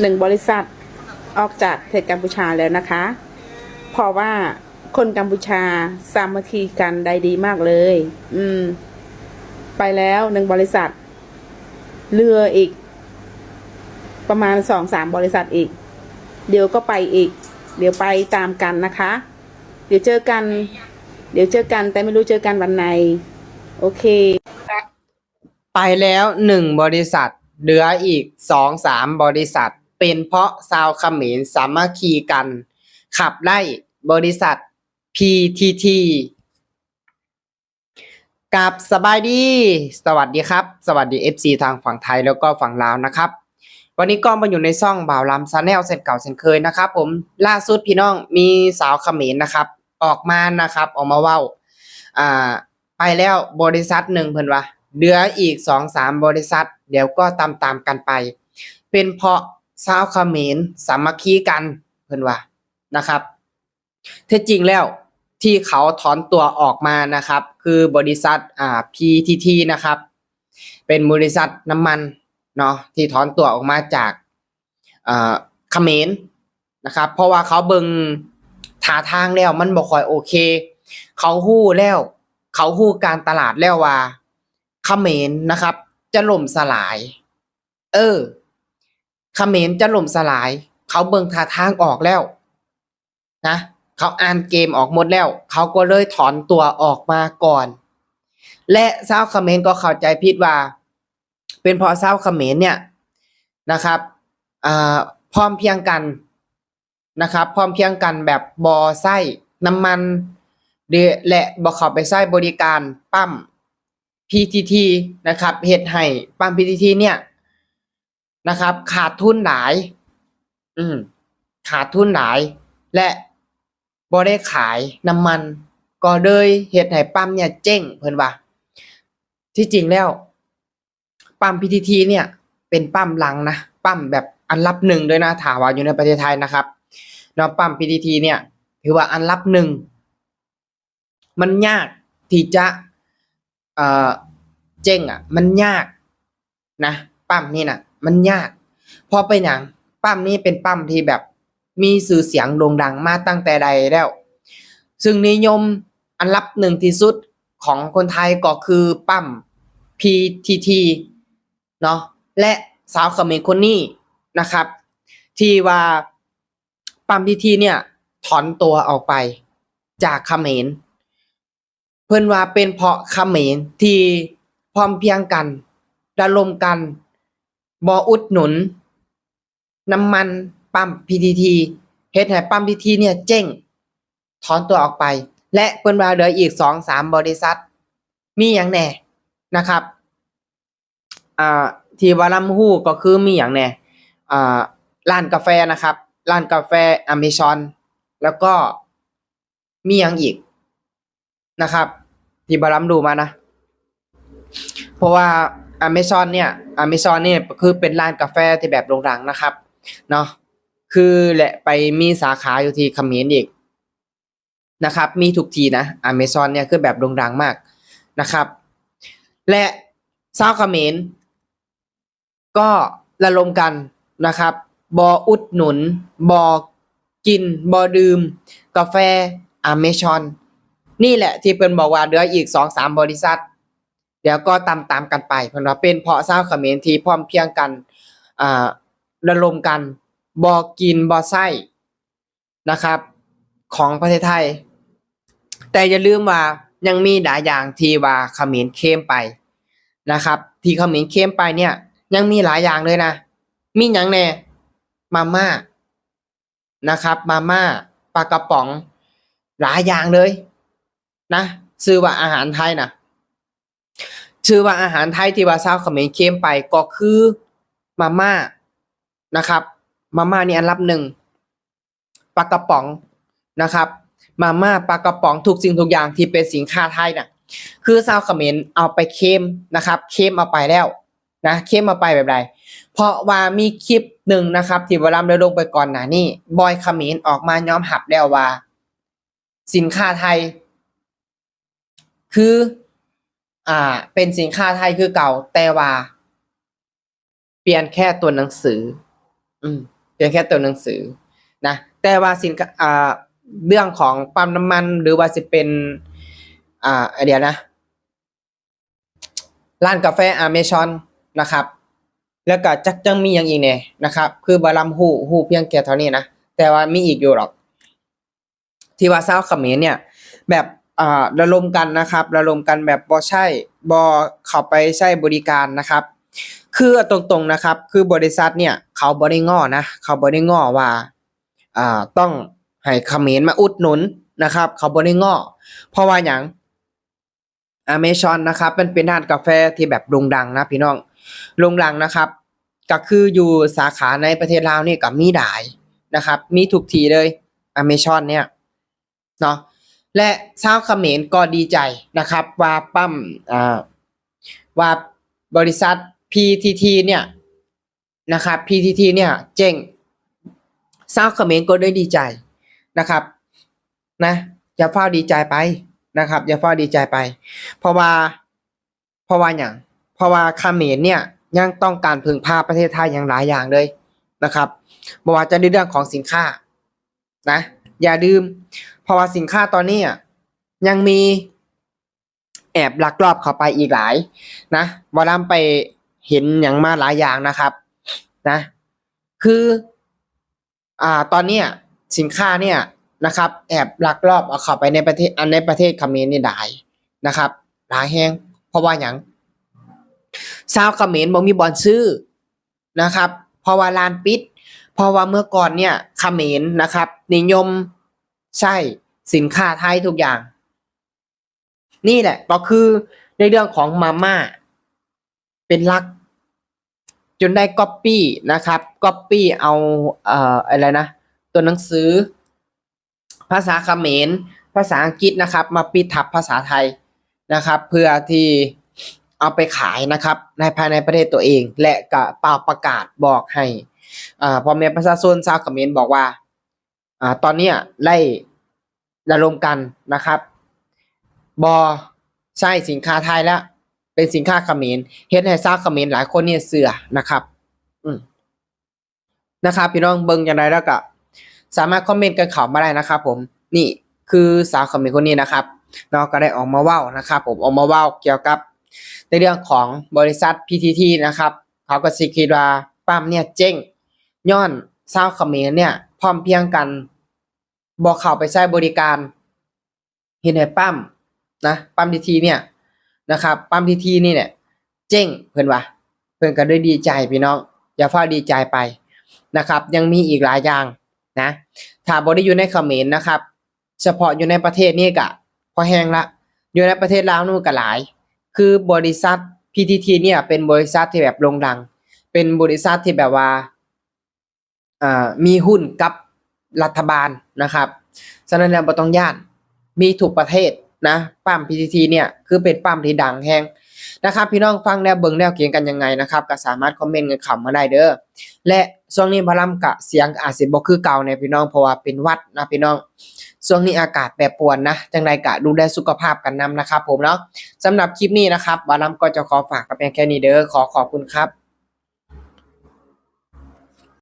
หนึ่งบริษัทออกจากเทศกัมพูชาแล้วนะคะ เพราะว่าคนกัมพูชาสามัคคีกันได้ดีมากเลย อืม ไปแล้วหนึ่งบริษัท เรืออีก ประมาณสองสามบริษัทอีก เดี๋ยวก็ไปอีก เดี๋ยวไปตามกันนะคะ เดี๋ยวเจอกัน เดี๋ยวเจอกันแต่ไม่รู้เจอกันวันไหน โอเค ไปแล้วหนึ่งบริษัท เหลืออีกสองสามบริษัท เป็นเพราะชาวเขมรสามัคคีกัน ขับไล่บริษัท PTT กับสบายดี สวัสดีครับ สวัสดี FC ทางฝั่งไทยแล้วก็ฝั่งลาวนะครับ วันนี้ก็มาอยู่ในซ่องบ่าวลำซาแนลเส้นเก่าเส้นเคยนะครับ ผมล่าสุดพี่น้องมีสาวเขมรนะครับ ออกมานะครับ ออกมาว้าอ่าไปแล้วบริษัทหนึ่งเพิ่นว่าเหลืออีกสองสามบริษัท เดี๋ยวก็ตามตามกันไป เป็นเพราะ ชาวเขมรสามัคคีกันเพิ่อนว่านะครับแท้จริงแล้วที่เขาถอนตัวออกมานะครับ คือบริษัทอ่า PTT นะครับ เป็นบริษัทน้ำมันเนาะที่ถอนตัวออกมาจากอ่าเขมรนะครับ เพราะว่าเขาเบิงท่าทางแล้วมันบ่ค่อยโอเค เขาฮู้แล้ว เขาฮู้การตลาดแล้วว่าเขมรนะครับ จะล่มสลาย เออ เขมรจะล่มสลาย เขาเบิ่งท่าทางออกแล้วนะเขาอ่านเกมออกหมดแล้ว เขาก็เลยถอนตัวออกมาก่อน และชาวเขมรก็เข้าใจผิดว่า เป็นเพราะชาวเขมรเนี่ยนะครับอ่าพร้อมเพียงกันนะครับพร้อมเพียงกันแบบบอไส้น้ำมันเดและบ่เข้าไปใช้บริการปั๊ม PTT นะครับเฮ็ดให้ปั๊ม PTT เนี่ย นะครับ ขาดทุนหลาย อืม ขาดทุนหลาย และบ่ได้ขายน้ำมัน ก็เลยเฮ็ดให้ปั๊มเนี่ยเจ๊งเพิ่นว่า ที่จริงแล้ว ปั๊ม PTT เนี่ย เป็นปั๊มหลังนะปั๊มแบบอันลับหนึ่งด้วยนะถาวาอยู่ในประเทศไทยนะครับเนาะปั๊ม PTT เนี่ย ถือว่าอันลับหนึ่งมันยากที่จะเอ่อเจ๊งอะ มันยากนะปั๊มนี่น่ะ มันยากพราะเป็นหยังปั๊มนี้เป็นปั๊มที่แบบมีชื่อเสียงโด่งดังมาตั้งแต่ใดแล้ว ซึ่งนิยมอันลับหนึ่งที่สุดของคนไทยก็คือปั๊ม PTT เนาะและสาวเขมรคนนี้นะครับ ที่ว่าปั๊ม PTT เนี่ย ถอนตัวออกไปจากเขมรเพิ่อนว่าเป็นเพราะเขมรที่พร้อมเพียงกันระลมกัน บ่อุดหนุน น้ำมันปั๊ม PTT เฮ็ดให้ปั๊ม PTT เนี่ยเจ๊งถอนตัวออกไป และเพิ่นว่าเหลืออีก2-3บริษัท มีหยังแน่นะครับอ่าที่ว่าลำฮู้ก็คือมีหยังแน่อ่าร้านกาแฟนะครับร้านกาแฟ Amazon แล้วก็มีหยังอีกนะครับ ที่บารัมดูมานะ เพราะว่า Amazon เนี่ย Amazon เนี่ยคือเป็นร้านกาแฟที่แบบโด่งดังนะครับเนาะคือและไปมีสาขาอยู่ที่เขมรอีกนะครับ มีทุกทีนะ Amazon เนี่ยคือแบบโด่งดังมากนะครับ และชาวเขมรก็ระลมกันนะครับ บออุดหนุน บอกิน บอดื่ม กาแฟ Amazon นี่แหละที่เพิ่นบอกว่าเหลืออีกสองสามบริษัท เดี๋ยวก็ตามตามกันไปเพิ่นว่าเป็นเพาะชาวเขมรที่พร้อมเพียงกันอ่าระลมกันบอกินบอไส้นะครับ ของประเทศไทย แต่อย่าลืมว่ายังมีหลายอย่างที่ว่าเขมรเข้มไปนะครับ ที่เขมรเข้มไปเนี่ย ยังมีหลายอย่างเลยนะ มีหยังแน่มาม่านะครับมาม่าปลากระป๋องหลายอย่างเลย นะชื่อว่าอาหารไทยนะ ชื่อว่าอาหารไทยที่ว่าชาวเขมรเข้มไปก็คือมาม่านะครับ มาม่านี่อันรับหนึ่งปลากระป๋องนะครับ มาม่าปลากระป๋องทุกสิ่งทุกอย่างที่เป็นสินค้าไทยน่ะคือชาวเขมรเอาไปเค็มนะครับเค็มเอาไปแล้วนะเค็มเอาไปแบบไรเพราะว่ามีคลิปหนึ่งนะครับ ที่วรำได้ลงไปก่อนหน้านี้บอยเขมรออกมายอมหับแล้วว่า สินค้าไทย คือ อ่า เป็นสินค้าไทยคือเก่า แต่ว่า เปลี่ยนแค่ตัวหนังสือ อืมเพียงแค่ตัวหนังสือ นะ แต่ว่าสินค้าอ่า เรื่องของปั๊มน้ำมัน หรือว่าจะเป็น อ่าเดี๋ยวนะ ร้านกาแฟอเมซอนนะครับ แล้วก็จักจังมีอย่างอีกเนี่ยนะครับ คือบาลัมหูหูเพียงแค่เท่านี้นะ แต่ว่ามีอีกอยู่หรอก ที่ว่าเศร้าเขมรเนี่ย แบบ อ่าระลมกันนะครับ ระลมกันแบบบ่ใช่บ่เข้าไปใช้บริการนะครับ คือตรงๆนะครับ คือบริษัทเนี่ยเขาบ่ได้ง้อนะ เขาบ่ได้ง้อว่าอ่าต้องให้เขมรมาอุดหนุนนะครับ เขาบ่ได้ง้อเพราะว่าหยังอเมซอนนะครับมันเป็นร้านกาแฟที่แบบโด่งดังนะพี่น้องโด่งดังนะครับ ก็คืออยู่สาขาในประเทศลาวนี่ก็มีหลายนะครับ มีทุกที่เลยอเมซอนเนี่ยเนาะ และชาวเขมรก็ดีใจนะครับ ว่าปั๊มอ่าว่าบริษัท PTT เนี่ยนะครับ PTT เนี่ยเจ๊งชาวเขมรก็ได้ดีใจนะครับนะอย่าเฝ้าดีใจไปนะครับ อย่าเฝ้าดีใจไป เพราะว่าเพราะว่าอย่างเพราะว่าเขมรเนี่ยยังต้องการพึ่งพาประเทศไทยอย่างหลายอย่างเลยนะครับบ่ว่าจะในเรื่องของสินค้านะอย่าลืม เพราะว่าสินค้าตอนนี้อะยังมีแอบลักลอบเข้าไปอีกหลาย นะวอลัมไปเห็นอย่างมาหลายอย่างนะครับ นะ คือ อ่า ตอนนี้สินค้าเนี่ยนะครับ แอบลักลอบเอาเข้าไปในประเทศอันในประเทศเขมรนี่ได้นะครับหลายแฮงเพราะว่าอย่างชาวเขมรบ่มีบอลซื้อนะครับ เพราะว่าลานปิด เพราะว่าเมื่อก่อนเนี่ยเขมรนะครับ นิยม ใช่สินค้าไทยทุกอย่าง นี่แหละก็คือในเรื่องของมาม่าเป็นลัก จนได้ก๊อปปี้นะครับก๊อปปี้เอาเอ่ออะไรนะ ตัวหนังสือ ภาษาเขมร ภาษาอังกฤษนะครับ มาปิดทับภาษาไทยนะครับ เพื่อที่เอาไปขายนะครับ ในภายในประเทศตัวเอง และก็เป่าประกาศบอกให้อ่าพ่อแม่ประชาชนชาวเขมรบอกว่า อ่าตอนนี้ไล่ระดมกันนะครับ บอใช่สินค้าไทยแล้ว เป็นสินค้าเขมรเฮ็ดให้ชาเขมรหลายคนเนี่ยเสือนะครับ อืมนะครับพี่น้องเบิ่งอย่างไรแล้วก็สามารถคอมเมนต์กันเข้ามาได้นะครับ ผมนี่คือสาวเขมรคนนี้นะครับเนาก็ได้ออกมาเว้านะครับ ผมออกมาเว้าเกี่ยวกับ ในเรื่องของบริษัท PTT นะครับ เขาก็สิคิดว่าปั๊มเนี่ยเจ๊งย้อนชาวเขมรเนี่ย พร้อมเพียงกันบ่เข้าไปใช้บริการเฮ็ดให้ปั๊มนะปั๊ม PTT เนี่ยนะครับปั๊มทีทีนี่เนี่ยเจ๊งเพื่อนว่าเพื่อนก็ด้วยดีใจพี่น้อง อย่าเฝ้าดีใจไปนะครับ ยังมีอีกหลายอย่างนะถ้าบได้อยู่ในเขมรนะครับ เฉพาะอยู่ในประเทศนี่กะพอแห้งละอยู่ในประเทศลาวนู่นก็หลาย คือบริษัท PTT เนี่ยเป็นบริษัทที่แบบโด่งดัง เป็นบริษัทที่แบบว่า มีหุ้นกับรัฐบาลนะครับฉะนั้นแล้วต้องย่าน มีถูกประเทศนะปั๊ม PTT เนี่ยคือเป็นปั๊มที่ดังแฮงนะครับพี่น้องฟังแนวเบิ่งแนวเกียงกันยังไงนะครับก็สามารถคอมเมนต์กันข้ามาได้เด้อและช่วงนี้พลัมกะเสียงอาจสิบ่คือเก่าเนี่ยพี่น้องเพราะว่าเป็นวัดนะพี่น้องช่วงนี้อากาศแปรปรวนนะจังไดกะดูแลสุขภาพกันนำนะครับ ผมเนาะสำหรับคลิปนี้นะครับบาลัมก็จะขอฝากกับเพียงแค่นี้เด้อขอขอบคุณครับ